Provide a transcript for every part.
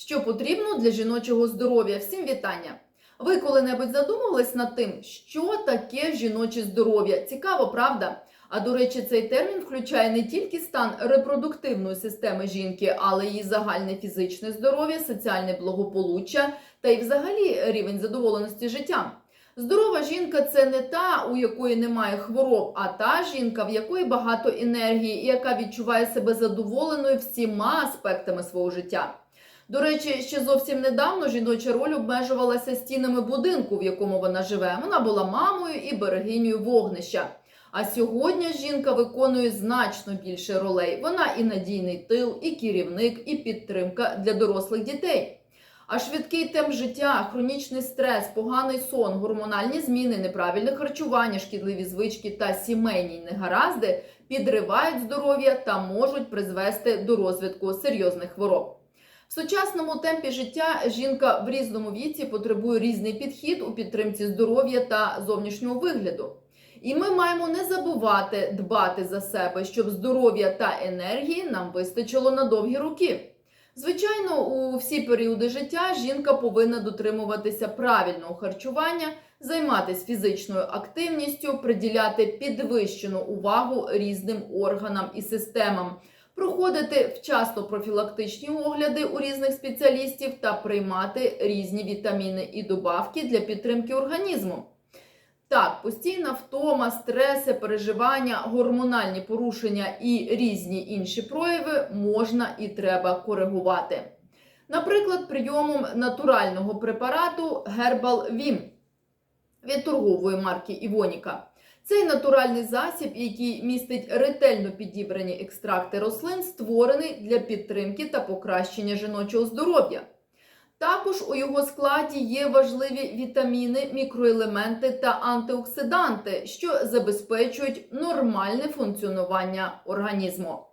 Що потрібно для жіночого здоров'я? Всім вітання! Ви коли-небудь задумувались над тим, що таке жіноче здоров'я? Цікаво, правда? А до речі, цей термін включає не тільки стан репродуктивної системи жінки, але й загальне фізичне здоров'я, соціальне благополуччя та й взагалі рівень задоволеності життям. Здорова жінка це не та, у якої немає хвороб, а та жінка, в якої багато енергії і яка відчуває себе задоволеною всіма аспектами свого життя. До речі, ще зовсім недавно жіноча роль обмежувалася стінами будинку, в якому вона живе. Вона була мамою і берегинею вогнища. А сьогодні жінка виконує значно більше ролей. Вона і надійний тил, і керівник, і підтримка для дорослих дітей. А швидкий темп життя, хронічний стрес, поганий сон, гормональні зміни, неправильне харчування, шкідливі звички та сімейні негаразди підривають здоров'я та можуть призвести до розвитку серйозних хвороб. В сучасному темпі життя жінка в різному віці потребує різний підхід у підтримці здоров'я та зовнішнього вигляду. І ми маємо не забувати дбати за себе, щоб здоров'я та енергії нам вистачило на довгі роки. Звичайно, у всі періоди життя жінка повинна дотримуватися правильного харчування, займатися фізичною активністю, приділяти підвищену увагу різним органам і системам, проходити вчасно профілактичні огляди у різних спеціалістів та приймати різні вітаміни і добавки для підтримки організму. Так, постійна втома, стреси, переживання, гормональні порушення і різні інші прояви можна і треба коригувати. Наприклад, прийомом натурального препарату Herbal Vim від торгової марки Івоніка. Цей натуральний засіб, який містить ретельно підібрані екстракти рослин, створений для підтримки та покращення жіночого здоров'я. Також у його складі є важливі вітаміни, мікроелементи та антиоксиданти, що забезпечують нормальне функціонування організму.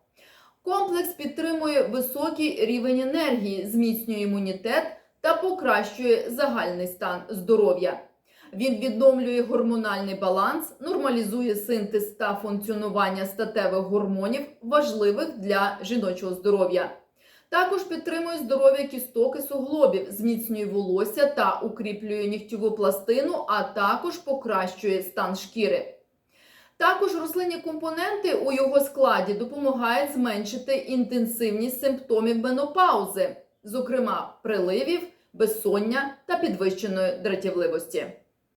Комплекс підтримує високий рівень енергії, зміцнює імунітет та покращує загальний стан здоров'я. Він відновлює гормональний баланс, нормалізує синтез та функціонування статевих гормонів, важливих для жіночого здоров'я. Також підтримує здоров'я кісток і суглобів, зміцнює волосся та укріплює нігтєву пластину, а також покращує стан шкіри. Також рослинні компоненти у його складі допомагають зменшити інтенсивність симптомів менопаузи, зокрема приливів, безсоння та підвищеної дратівливості.